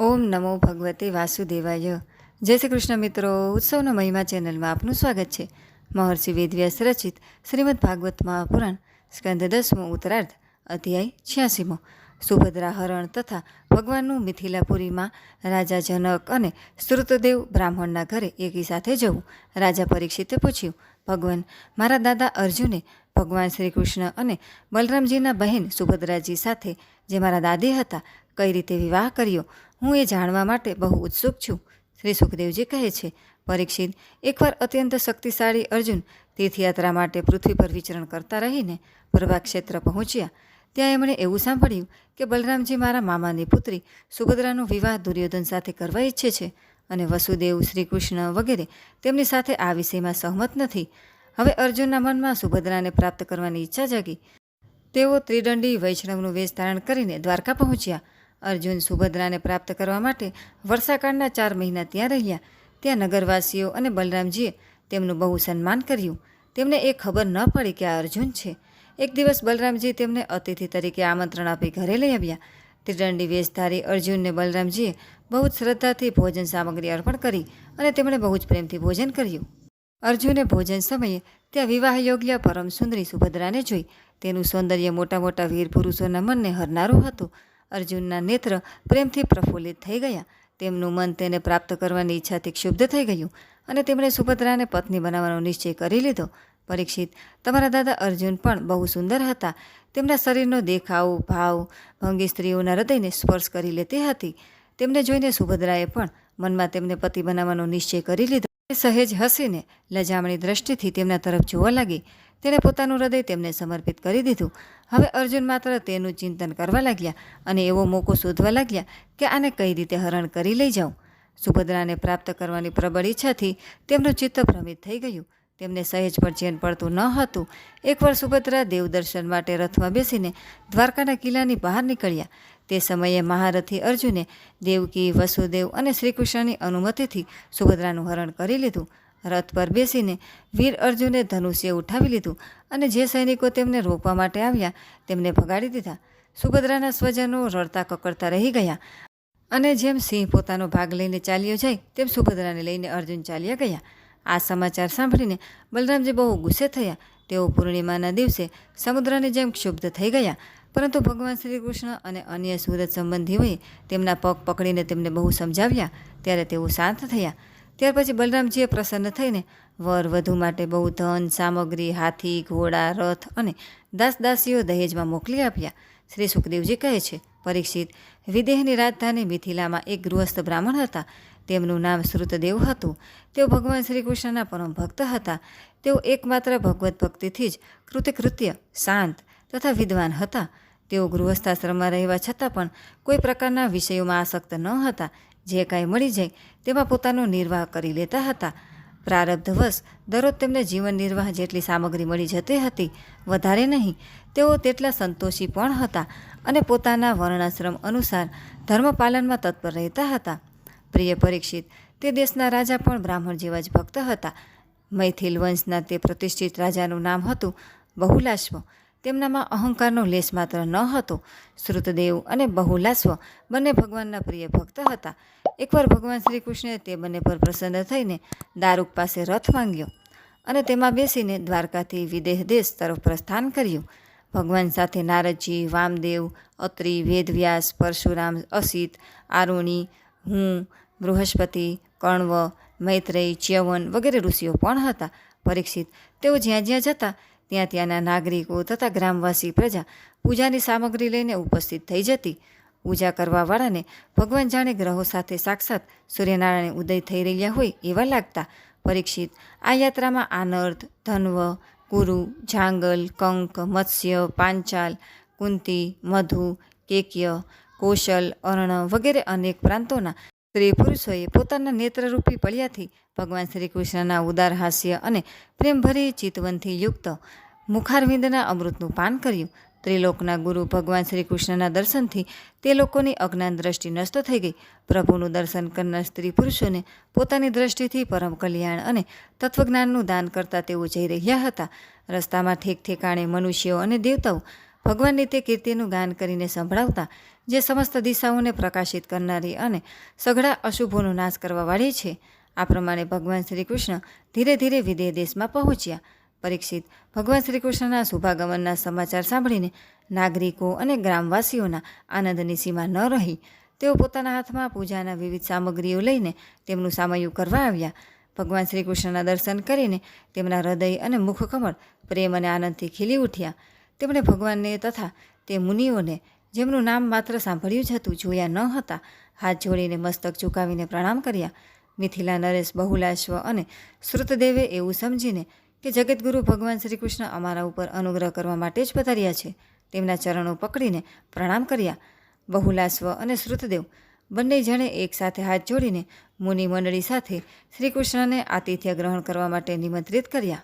ઓમ નમો ભગવતે વાસુદેવાય. જય શ્રી કૃષ્ણ મિત્રો, ઉત્સવનો મહિમા ચેનલમાં આપનું સ્વાગત છે. મહર્ષિ વેદવ્યાસ રચિત શ્રીમદ ભાગવત મહાપુરાણ, સ્કંદ દસમો ઉત્તરાર્ધ, અધ્યાય છ્યાસીમો. સુભદ્રા હરણ તથા ભગવાનનું મિથિલાપુરીમાં રાજા જનક અને શ્રુતદેવ બ્રાહ્મણના ઘરે એકી સાથે જવું. રાજા પરીક્ષિતે પૂછ્યું, ભગવાન, મારા દાદા અર્જુને ભગવાન શ્રી કૃષ્ણ અને બલરામજીના બહેન સુભદ્રાજી સાથે, જે મારા દાદી હતા કઈ રીતે વિવાહ કર્યો? હું એ જાણવા માટે બહુ ઉત્સુક છું, શ્રી સુખદેવજી કહે છે. પરીક્ષિત, એકવાર અત્યંત શક્તિશાળી અર્જુન તીર્થયાત્રા માટે પૃથ્વી પર વિચરણ કરતા રહીને પ્રભા ક્ષેત્ર પહોંચ્યા, ત્યાં એમણે એવું સાંભળ્યું કે બલરામજી મારા મામાની પુત્રી સુભદ્રાનો વિવાહ દુર્યોધન સાથે કરવા ઈચ્છે છે અને વસુદેવ શ્રી કૃષ્ણ વગેરે તેમની સાથે આ વિષયમાં સહમત નથી. હવે અર્જુનના મનમાં સુભદ્રાને પ્રાપ્ત કરવાની ઈચ્છા જાગી. તેઓ ત્રિદંડી વૈષ્ણવનું વેશ ધારણ કરીને દ્વારકા પહોંચ્યા. અર્જુન સુભદ્રાને પ્રાપ્ત કરવા માટે વર્ષાકાળના ચાર મહિના ત્યાં રહ્યા. ત્યાં નગરવાસીઓ અને બલરામજીએ તેમનું બહુ સન્માન કર્યું. તેમને એ ખબર ન પડી કે આ અર્જુન છે. એક દિવસ બલરામજી તેમને અતિથિ તરીકે આમંત્રણ આપી ઘરે લઈ આવ્યા. ત્રિદંડી વેશધારી અર્જુનને બલરામજીએ બહુ જ શ્રદ્ધાથી ભોજન સામગ્રી અર્પણ કરી અને તેમણે બહુ જ પ્રેમથી ભોજન કર્યું. અર્જુને ભોજન સમયે ત્યાં વિવાહ યોગ્ય પરમ સુંદરી સુભદ્રાને જોઈ. તેનું સૌંદર્ય મોટા મોટા વીર પુરુષોના મનને હરનારું હતું. અર્જુનના નેત્ર પ્રેમથી પ્રફુલ્લિત થઈ ગયા. તેમનું મન તેને પ્રાપ્ત કરવાની ઈચ્છાથી ક્ષુબ્ધ થઈ ગયું અને તેમણે સુભદ્રાને પત્ની બનાવવાનો નિશ્ચય કરી લીધો. પરીક્ષિત, તમારા દાદા અર્જુન પણ બહુ સુંદર હતા. તેમના શરીરનો દેખાવ, ભાવ, ભંગી સ્ત્રીઓના હૃદયને સ્પર્શ કરી લેતી હતી. તેમને જોઈને સુભદ્રાએ પણ મનમાં તેમને પતિ બનાવવાનો નિશ્ચય કરી લીધો. સહેજ હસીને, લજામણી દ્રષ્ટિથી તેમના તરફ જોવા લાગી. તેણે પોતાનું હૃદય તેમને સમર્પિત કરી દીધું. હવે અર્જુન માત્ર તેનું ચિંતન કરવા લાગ્યા અને એવો મોકો શોધવા લાગ્યા કે આને કઈ રીતે હરણ કરી લઈ જાઉં. સુભદ્રાને પ્રાપ્ત કરવાની પ્રબળ ઈચ્છાથી તેમનું ચિત્ત ભ્રમિત થઈ ગયું. તેમને સહેજ પણ ચેન પડતું ન હતું. એકવાર સુભદ્રા દેવદર્શન માટે રથમાં બેસીને દ્વારકાના કિલ્લાની બહાર નીકળ્યા. તે સમયે મહારથી અર્જુને દેવકી, વસુદેવ અને શ્રીકૃષ્ણની અનુમતિથી સુભદ્રાનું હરણ કરી લીધું. રથ પર બેસીને વીર અર્જુને ધનુષ્ય ઉઠાવી લીધું અને જે સૈનિકો તેમને રોકવા માટે આવ્યા, તેમને ભગાડી દીધા. સુભદ્રાના સ્વજનો રડતા કકડતા રહી ગયા અને જેમ સિંહ પોતાનો ભાગ લઈને ચાલ્યો જાય, તેમ સુભદ્રાને લઈને અર્જુન ચાલ્યા ગયા. આ સમાચાર સાંભળીને બલરામજી બહુ ગુસ્સે થયા. તેઓ પૂર્ણિમાના દિવસે સમુદ્રની જેમ ક્ષુબ્ધ થઈ ગયા, પરંતુ ભગવાન શ્રી કૃષ્ણ અને અન્ય સુરત સંબંધીઓએ તેમના પગ પકડીને તેમને બહુ સમજાવ્યા. ત્યારે તેઓ શાંત થયા. ત્યાર પછી બલરામજીએ પ્રસન્ન થઈને વર વધુ માટે બહુ ધન, સામગ્રી, હાથી, ઘોડા, રથ અને દાસ દાસીઓ દહેજમાં મોકલી આપ્યા. શ્રી સુખદેવજી કહે છે, પરીક્ષિત, વિદેહની રાજધાની મિથિલામાં એક ગૃહસ્થ બ્રાહ્મણ હતા. તેમનું નામ શ્રુતદેવ હતું. તેઓ ભગવાન શ્રી કૃષ્ણના પરમ ભક્ત હતા. તેઓ એકમાત્ર ભગવત ભક્તિથી જ કૃતિકૃત્ય, શાંત તથા વિદ્વાન હતા. તેઓ ગૃહસ્થાશ્રમમાં રહેવા છતાં પણ કોઈ પ્રકારના વિષયોમાં આસક્ત ન હતા. જે કાંઈ મળી જાય તેમાં પોતાનો નિર્વાહ કરી લેતા હતા. પ્રારબ્ધવશ દરરોજ તેમને જીવન નિર્વાહ જેટલી સામગ્રી મળી જતી હતી, વધારે નહીં. તેઓ તેટલા સંતોષી પણ હતા અને પોતાના વર્ણાશ્રમ અનુસાર ધર્મપાલનમાં તત્પર રહેતા હતા. પ્રિય પરીક્ષિત, તે દેશના રાજા પણ બ્રાહ્મણ જેવા જ ભક્ત હતા. મૈથિલ વંશના તે પ્રતિષ્ઠિત રાજાનું નામ હતું બહુલાશ્વ. તેમનામાં અહંકારનો લેશ માત્ર ન હતો. શ્રુતદેવ અને બહુલાશ્વ બંને ભગવાનના પ્રિય ભક્ત હતા. એકવાર ભગવાન શ્રી કૃષ્ણે તે બંને પર પ્રસન્ન થઈને દારૂક પાસે રથ માંગ્યો અને તેમાં બેસીને દ્વારકાથી વિદેહ દેશ તરફ પ્રસ્થાન કર્યું. ભગવાન સાથે નારદજી, વામદેવ, અત્રિ, વેદવ્યાસ, પરશુરામ, અસિત, આરુણી, હું, બૃહસ્પતિ કણવ મૈત્રેય, ચ્યવન વગેરે ઋષિઓ પણ હતા. પરીક્ષિત તેઓ જ્યાં જ્યાં જતા ત્યાં ત્યાંના નાગરિકો તથા ગ્રામવાસી પ્રજા પૂજાની સામગ્રી લઈને ઉપસ્થિત થઈ જતી. પૂજા કરવાવાળાને ભગવાન જાણે ગ્રહો સાથે સાક્ષાત સૂર્યનારાયણ ઉદય થઈ રહ્યા હોય એવા લાગતા પરીક્ષિત. આ યાત્રામાં આનર્દ, ધન્વ, કુરુ, જાંગલ, કંક, મત્સ્ય, પાંચાલ, કુંતી, મધુ, કેક્ય, કોશલ, અર્ણ વગેરે અનેક પ્રાંતોના સ્ત્રી પુરુષોએ પોતાના નેત્રરૂપી પળિયાથી ભગવાન શ્રી કૃષ્ણના ઉદાર હાસ્ય અને પ્રેમભરી ચિતવનથી યુક્ત મુખારવિંદના અમૃતનું પાન કર્યું. ત્રિલોકના ગુરુ ભગવાન શ્રી કૃષ્ણના દર્શનથી તે લોકોની અજ્ઞાન દ્રષ્ટિ નષ્ટ થઈ ગઈ. પ્રભુનું દર્શન કરનાર સ્ત્રી પુરુષોને પોતાની દ્રષ્ટિથી પરમ કલ્યાણ અને તત્વજ્ઞાનનું દાન કરતા તેઓ જઈ રહ્યા હતા. રસ્તામાં ઠેક ઠેકાણે મનુષ્યો અને દેવતાઓ ભગવાનની તે કીર્તિનું ગાન કરીને સંભળાવતા, જે સમસ્ત દિશાઓને પ્રકાશિત કરનારી અને સઘળા અશુભોનો નાશ કરવાવાળી છે. આ પ્રમાણે ભગવાન શ્રી કૃષ્ણ ધીરે ધીરે વિદેહ દેશમાં પહોંચ્યા. પરીક્ષિત. ભગવાન શ્રી કૃષ્ણના શુભાગમનના સમાચાર સાંભળીને નાગરિકો અને ગ્રામવાસીઓના આનંદની સીમા ન રહી. તેઓ પોતાના હાથમાં પૂજાના વિવિધ સામગ્રીઓ લઈને તેમનું સામયું કરવા આવ્યા. ભગવાન શ્રી કૃષ્ણના દર્શન કરીને તેમના હૃદય અને મુખકમળ પ્રેમ અને આનંદથી ખીલી ઉઠ્યા. તેમણે ભગવાનને તથા તે મુનિઓને, જેમનું નામ માત્ર સાંભળ્યું જ હતું, જોયા ન હતા, હાથ જોડીને મસ્તક ઝુકાવીને પ્રણામ કર્યા. મિથિલા, નરેશ, બહુલાશ્વ અને શ્રુતદેવે એવું સમજીને કે જગતગુરુ ભગવાન શ્રી કૃષ્ણ અમારા ઉપર અનુગ્રહ કરવા માટે જ પધાર્યા છે. તેમના ચરણો પકડીને પ્રણામ કર્યા. બહુલાશ્વ અને શ્રુતદેવ બંને જણે એકસાથે હાથ જોડીને મુનિ મંડળી સાથે શ્રી કૃષ્ણને આતિથ્ય ગ્રહણ કરવા માટે નિમંત્રિત કર્યા.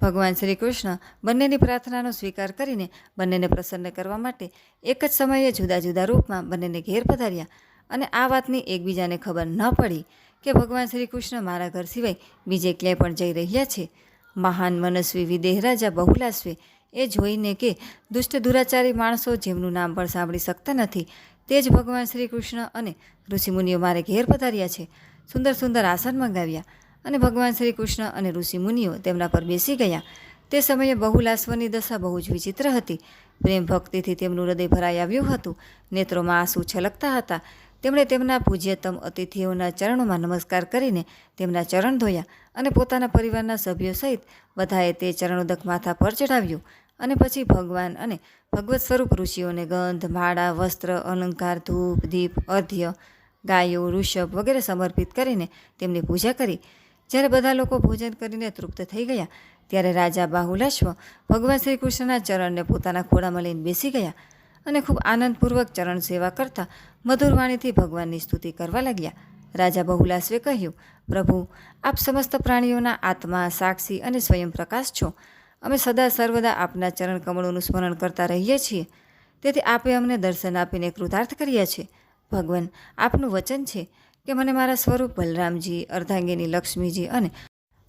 ભગવાન શ્રી કૃષ્ણ બંનેની પ્રાર્થનાનો સ્વીકાર કરીને બંનેને પ્રસન્ન કરવા માટે એક જ સમયે જુદા જુદા રૂપમાં બંનેને ઘેર પધાર્યા અને આ વાતની એકબીજાને ખબર ન પડી કે ભગવાન શ્રી કૃષ્ણ મારા ઘર સિવાય બીજે ક્યાંય પણ જઈ રહ્યા છે. મહાન મનસ્વી વિદેહ રાજા બહુલાશ્વે એ જોઈને કે દુષ્ટ દુરાચારી માણસો જેમનું નામ પણ સાંભળી શકતા નથી, તે જ ભગવાન શ્રી કૃષ્ણ અને ઋષિમુનિઓ મારે ઘેર પધાર્યા છે. સુંદર સુંદર આસન મંગાવ્યા અને ભગવાન શ્રી કૃષ્ણ અને ઋષિમુનિઓ તેમના પર બેસી ગયા. તે સમયે બહુલાશ્વની દશા બહુ જ વિચિત્ર હતી. પ્રેમ ભક્તિથી તેમનું હૃદય ભરાઈ આવ્યું હતું. નેત્રોમાં આંસુ છલકતા હતા. તેમણે તેમના પૂજ્યતમ અતિથિઓના ચરણોમાં નમસ્કાર કરીને તેમના ચરણ ધોયા અને પોતાના પરિવારના સભ્યો સહિત બધાએ તે ચરણોદક માથા પર ચઢાવ્યું અને પછી ભગવાન અને ભગવત સ્વરૂપ ઋષિઓને ગંધ, માળા, વસ્ત્ર, અલંકાર, ધૂપ, દીપ, અર્ધ્ય, ગાયો, ઋષભ વગેરે સમર્પિત કરીને તેમની પૂજા કરી. જ્યારે બધા લોકો ભોજન કરીને તૃપ્ત થઈ ગયા, ત્યારે રાજા બાહુલાશ્વ ભગવાન શ્રી કૃષ્ણના ચરણને પોતાના ખોળામાં લઈને બેસી ગયા. અને ખૂબ આનંદપૂર્વક ચરણ સેવા કરતા મધુરવાણીથી ભગવાનની સ્તુતિ કરવા લાગ્યા. રાજા બહુલાસવે કહ્યું, પ્રભુ, આપ સમસ્ત પ્રાણીઓના આત્મા, સાક્ષી અને સ્વયં પ્રકાશ છો. અમે સદા સર્વદા આપના ચરણ કમળોનું સ્મરણ કરતા રહીએ છીએ. તેથી આપે અમને દર્શન આપીને કૃતાર્થ કર્યા છે. ભગવાન, આપનું વચન છે કે મને મારા સ્વરૂપ બલરામજી, અર્ધાંગીની લક્ષ્મીજી અને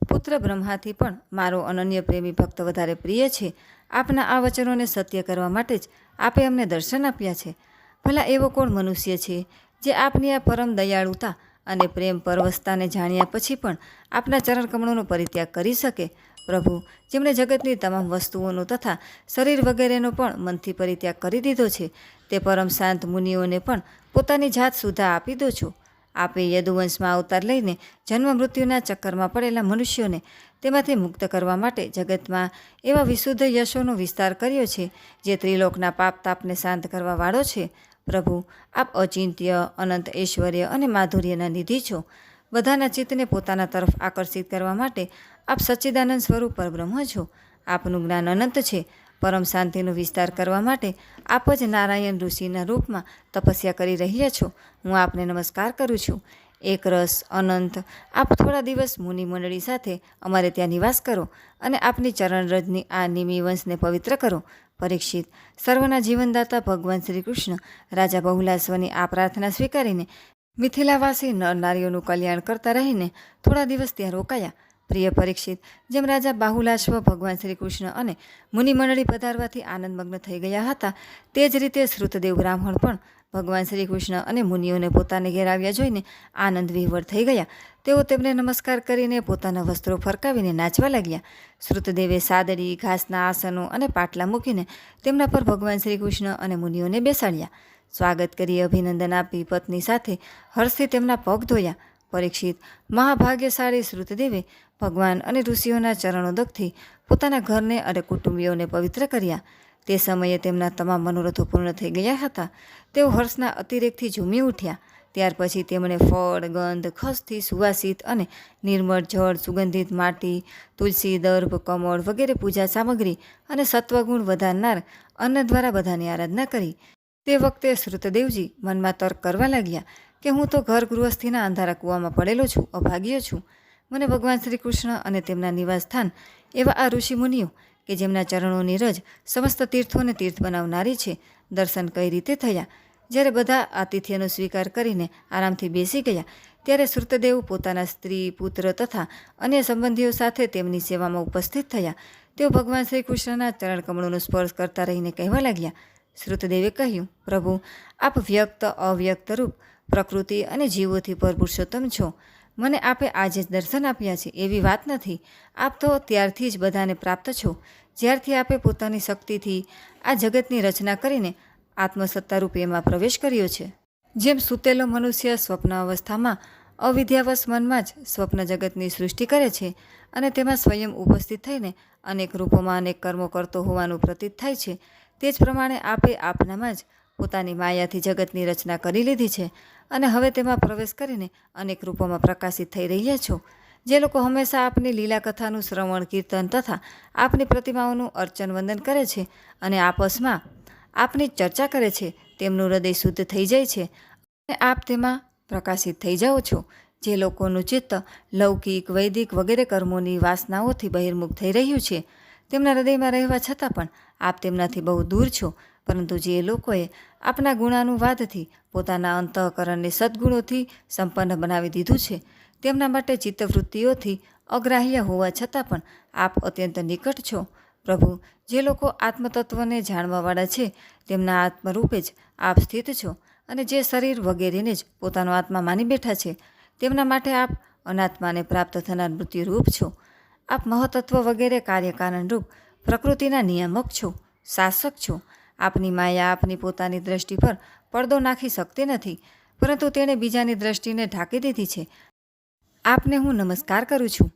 પુત્ર બ્રહ્માથી પણ મારો અનન્ય પ્રેમી ભક્ત વધારે પ્રિય છે. આપના આ વચનોને સત્ય કરવા માટે જ આપે અમને દર્શન આપ્યા છે. ભલા એવો કોણ મનુષ્ય છે, જે આપની આ પરમ દયાળુતા અને પ્રેમ પરવસ્તાને જાણ્યા પછી પણ આપના ચરણકમણોનો પરિત્યાગ કરી શકે? પ્રભુ, જેમણે જગતની તમામ વસ્તુઓનો તથા શરીર વગેરેનો પણ મનથી પરિત્યાગ કરી દીધો છે, તે પરમ શાંત મુનિઓને પણ પોતાની જાત સુધા આપી દો છો. આપે યદુવંશમાં અવતાર લઈને જન્મ મૃત્યુના ચક્કરમાં પડેલા મનુષ્યોને તેમાંથી મુક્ત કરવા માટે જગતમાં એવા વિશુદ્ધ યશોનો વિસ્તાર કર્યો છે, જે ત્રિલોકના પાપ તાપને શાંત કરવા વાળો છે. પ્રભુ, આપ અચિંત્ય, અનંત ઐશ્વર્ય અને માધુર્યના નિધિ છો. બધાના ચિત્તને પોતાના તરફ આકર્ષિત કરવા માટે આપ સચ્ચિદાનંદ સ્વરૂપ પરબ્રહ્મ છો. આપનું જ્ઞાન અનંત છે. પરમ શાંતિનો વિસ્તાર કરવા માટે આપ જ નારાયણ ઋષિના રૂપમાં તપસ્યા કરી રહ્યા છો. હું આપને નમસ્કાર કરું છું. એક રસ, અનંત, આપ થોડા દિવસ મુનિ મંડળી સાથે અમારે ત્યાં નિવાસ કરો અને આપની ચરણરજની આ નિમી વંશને પવિત્ર કરો. પરીક્ષિત, સર્વના જીવનદાતા ભગવાન શ્રી કૃષ્ણ રાજા બહુલાશ્વની આ પ્રાર્થના સ્વીકારીને મિથિલાવાસી નર નારીઓનું કલ્યાણ કરતા રહીને થોડા દિવસ ત્યાં રોકાયા. પ્રિય પરીક્ષિત, જેમ રાજા બાહુલાશ્વ, ભગવાન શ્રી કૃષ્ણ અને મુનિમંડળી પધારવાથી આનંદમગ્ન થઈ ગયા હતા, તે જ રીતે શ્રુતદેવ બ્રાહ્મણ પણ ભગવાન શ્રી કૃષ્ણ અને મુનિઓને પોતાને ઘેર આવ્યા જોઈને આનંદ વિહવળ થઈ ગયા. તેઓ તેમને નમસ્કાર કરીને પોતાના વસ્ત્રો ફરકાવીને નાચવા લાગ્યા. શ્રુતદેવે સાદડી, ઘાસના આસનો અને પાટલા મૂકીને તેમના પર ભગવાન શ્રી કૃષ્ણ અને મુનિઓને બેસાડ્યા. સ્વાગત કરી અભિનંદન આપી પત્ની સાથે હર્ષથી તેમના પગ ધોયા. પરીક્ષિત, મહાભાગ્યશાળી શ્રુતદેવે ભગવાન અને ઋષિઓના ચરણોદકથી પોતાના ઘરને અને કુટુંબીઓને પવિત્ર કર્યા. તે સમયે તેમના તમામ મનોરથો પૂર્ણ થઈ ગયા હતા. તેઓ હર્ષના અતિરેકથી ઝૂમી ઉઠ્યા. ત્યાર પછી તેમણે ફળ, ગંધ, ખસથી સુવાસિત અને નિર્મળ જળ, સુગંધિત માટી, તુલસી દર્ભ કમળ વગેરે પૂજા સામગ્રી અને સત્વગુણ વધારનાર અન્ન દ્વારા બધાની આરાધના કરી. તે વખતે શ્રુતદેવજી મનમાં તર્ક કરવા લાગ્યા કે હું તો ઘર ગૃહસ્થીના અંધારા કૂવામાં પડેલો છું, અભાગ્ય છું. મને ભગવાન શ્રી કૃષ્ણ અને તેમના નિવાસસ્થાન એવા આ ઋષિ મુનિઓ કે જેમના ચરણોની રજ સમસ્ત તીર્થોને તીર્થ બનાવનારી છે, દર્શન કઈ રીતે થયા? જ્યારે બધા આતિથ્યનો સ્વીકાર કરીને આરામથી બેસી ગયા, ત્યારે શ્રુતદેવ પોતાના સ્ત્રી, પુત્ર તથા અન્ય સંબંધીઓ સાથે તેમની સેવામાં ઉપસ્થિત થયા. તેઓ ભગવાન શ્રી કૃષ્ણના ચરણકમળોનો સ્પર્શ કરતા રહીને કહેવા લાગ્યા શ્રુતદેવે કહ્યું, પ્રભુ, આપ વ્યક્ત અવ્યક્ત રૂપ, પ્રકૃતિ અને જીવોથી પર પુરુષોત્તમ છો. મને આપે આજે જ દર્શન આપ્યા છે એવી વાત નથી. આપ તો ત્યારથી જ બધાને પ્રાપ્ત છો. જ્યારથી આપે પોતાની શક્તિથી આ જગતની રચના કરીને આત્મસત્તા રૂપે એમાં પ્રવેશ કર્યો છે. જેમ સૂતેલો મનુષ્ય સ્વપ્ન અવસ્થામાં અવિદ્યાવશ મનમાં જ સ્વપ્ન જગતની સૃષ્ટિ કરે છે અને તેમાં સ્વયં ઉપસ્થિત થઈને અનેક રૂપોમાં અનેક કર્મો કરતો હોવાનું પ્રતીત થાય છે. તે જ પ્રમાણે આપે આપનામાં જ પોતાની માયાથી જગતની રચના કરી લીધી છે અને હવે તેમાં પ્રવેશ કરીને અનેક રૂપોમાં પ્રકાશિત થઈ રહ્યા છો. જે લોકો હંમેશા આપની લીલા કથાનું શ્રવણ, કીર્તન તથા આપની પ્રતિમાઓનું અર્ચન, વંદન કરે છે અને આપસમાં આપની ચર્ચા કરે છે. તેમનું હૃદય શુદ્ધ થઈ જાય છે અને આપ તેમાં પ્રકાશિત થઈ જાઓ છો. જે લોકોનું ચિત્ત લૌકિક, વૈદિક વગેરે કર્મોની વાસનાઓથી બહિર્મુખ થઈ રહ્યું છે. તેમના હૃદયમાં રહેવા છતાં પણ આપ તેમનાથી બહુ દૂર છો. પરંતુ જે લોકોએ આપના ગુણાનુવાદથી પોતાના અંતઃકરણને સદ્ગુણોથી સંપન્ન બનાવી દીધું છે, તેમના માટે ચિત્તવૃત્તિઓથી અગ્રાહ્ય હોવા છતાં પણ આપ અત્યંત નિકટ છો. પ્રભુ, જે લોકો આત્મતત્વને જાણવાવાળા છે, તેમના આત્મરૂપે જ આપ સ્થિત છો અને જે શરીર વગેરેને જ પોતાનો આત્મા માની બેઠા છે, તેમના માટે આપ અનાત્માને પ્રાપ્ત થનાર મૃત્યુરૂપ છો. આપ મહતત્વ વગેરે કાર્યકારણરૂપ પ્રકૃતિના નિયામક છો, શાસક છો આપની માયા આપની પોતાની દ્રષ્ટિ પર પડદો નાખી શકતી નથી, પરંતુ તેણે બીજાની દ્રષ્ટિને ઢાંકી દીધી છે. આપને હું નમસ્કાર કરું છું.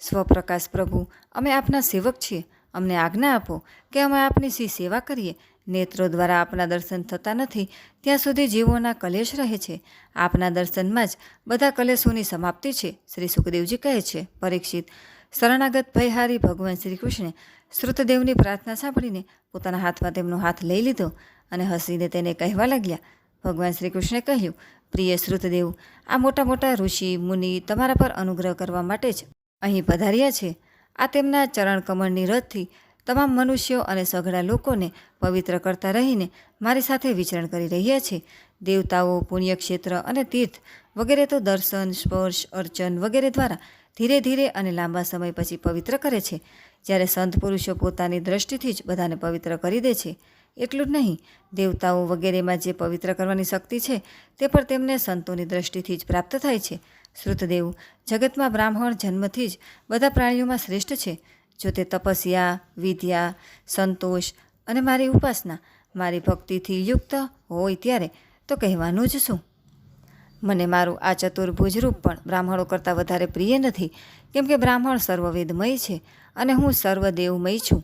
સ્વપ્રકાશ પ્રભુ, અમે આપના સેવક છીએ. અમને આજ્ઞા આપો કે અમે આપની સી સેવા કરીએ. નેત્રો દ્વારા આપના દર્શન થતા નથી, ત્યાં સુધી જીવોના કલેશ રહે છે. આપના દર્શનમાં જ બધા કલેશોની સમાપ્તિ છે, શ્રી સુખદેવજી કહે છે. પરીક્ષિત, શરણાગત ભયહારી ભગવાન શ્રી કૃષ્ણે શ્રુતદેવની પ્રાર્થના સાંભળીને પોતાના હાથમાં તેમનો હાથ લઈ લીધો અને હસીને તેને કહેવા લાગ્યા, ભગવાન શ્રી કૃષ્ણે કહ્યું, પ્રિય શ્રુતદેવ, આ મોટા મોટા ઋષિ, મુનિ તમારા પર અનુગ્રહ કરવા માટે જ અહીં પધાર્યા છે. આ તેમના ચરણ કમળની રથથી તમામ મનુષ્યો અને સઘળા લોકોને પવિત્ર કરતા રહીને મારી સાથે વિચરણ કરી રહ્યા છે. દેવતાઓ, પુણ્યક્ષેત્ર અને તીર્થ વગેરે તો દર્શન, સ્પર્શ, અર્ચન વગેરે દ્વારા ધીરે ધીરે અને લાંબા સમય પછી પવિત્ર કરે છે. જ્યારે સંત પુરુષો પોતાની દ્રષ્ટિથી જ બધાને પવિત્ર કરી દે છે, એટલું જ નહીં, દેવતાઓ વગેરેમાં જે પવિત્ર કરવાની શક્તિ છે, તે પણ તેમને સંતોની દ્રષ્ટિથી જ પ્રાપ્ત થાય છે. શ્રુતદેવ, જગતમાં બ્રાહ્મણ જન્મથી જ બધા પ્રાણીઓમાં શ્રેષ્ઠ છે. જો તે તપસ્યા, વિદ્યા, સંતોષ અને મારી ઉપાસના, મારી ભક્તિથી યુક્ત હોય ત્યારે, તો કહેવાનું જ શું? મને મારું આ ચતુર્ભુજ રૂપ પણ બ્રાહ્મણો કરતાં વધારે પ્રિય નથી, કેમ કે બ્રાહ્મણ સર્વવેદમય છે અને હું સર્વદેવમય છું.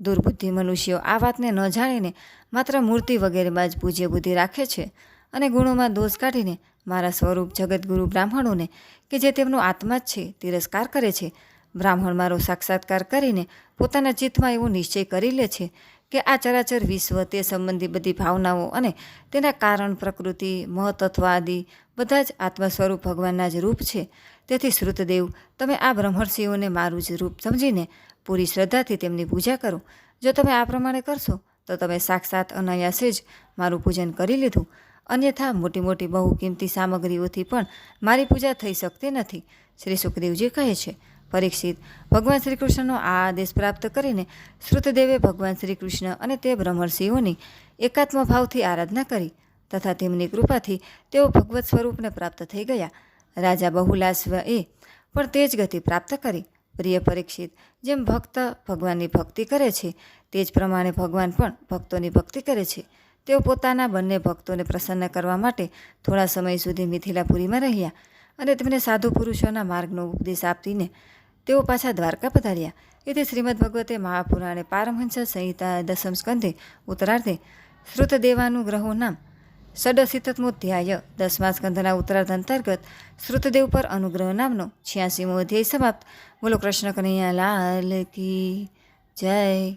દુર્બુદ્ધિ મનુષ્યો આ વાતને ન જાણીને માત્ર મૂર્તિ વગેરેમાં જ પૂજ્ય બુદ્ધિ રાખે છે અને ગુણોમાં દોષ કાઢીને મારા સ્વરૂપ જગતગુરુ બ્રાહ્મણોને, કે જે તેમનો આત્મા જ છે, તિરસ્કાર કરે છે, બ્રાહ્મણ મારો સાક્ષાત્કાર કરીને પોતાના ચિત્તમાં એવો નિશ્ચય કરી લે છે કે આ ચરાચર વિશ્વ તે સંબંધી બધી ભાવનાઓ અને તેના કારણ, પ્રકૃતિ મહતત્વ આદિ બધા જ આત્મ સ્વરૂપ ભગવાનના જ રૂપ છે. તેથી શ્રુતદેવ, તમે આ બ્રહ્મર્ષિઓને મારું જ રૂપ સમજીને પૂરી શ્રદ્ધાથી તેમની પૂજા કરો. જો તમે આ પ્રમાણે કરશો, તો તમે સાક્ષાત અનાયાસે જ મારું પૂજન કરી લીધું. અન્યથા મોટી મોટી બહુ કિંમતી સામગ્રીઓથી પણ મારી પૂજા થઈ શકતી નથી, શ્રી સુખદેવજી કહે છે. પરીક્ષિત. ભગવાન શ્રી કૃષ્ણનો આ આદેશ પ્રાપ્ત કરીને શ્રુતદેવે ભગવાન શ્રી કૃષ્ણ અને તે બ્રહ્મર્ષિઓની એકાત્મ ભાવથી આરાધના કરી તથા તેમની કૃપાથી તેઓ ભગવત સ્વરૂપને પ્રાપ્ત થઈ ગયા. રાજા બહુલાશ્વએ પણ તે જ ગતિ પ્રાપ્ત કરી. પ્રિય પરીક્ષિત, જેમ ભક્ત ભગવાનની ભક્તિ કરે છે તે જ પ્રમાણે ભગવાન પણ ભક્તોની ભક્તિ કરે છે. તેઓ પોતાના બંને ભક્તોને પ્રસન્ન કરવા માટે થોડા સમય સુધી મિથિલાપુરીમાં રહ્યા અને તેમને સાધુ પુરુષોના માર્ગનો ઉપદેશ આપીને તેઓ પાછા દ્વારકા પધાર્યા. એથી શ્રીમદ ભગવતે મહાપુરાણે પારમહંસ સંહિતા દસમ સ્કંધે ઉત્તરાર્ધે શ્રુતદેવાનું ગ્રહો નામ ષડશીતમોધ્યાય દસમા સ્કંધના ઉત્તરાર્ધ અંતર્ગત શ્રુતદેવ પર અનુગ્રહ નામનો છ્યાસીમો અધ્યાય સમાપ્ત. બોલો કૃષ્ણ કનૈયા લાલ કી જય.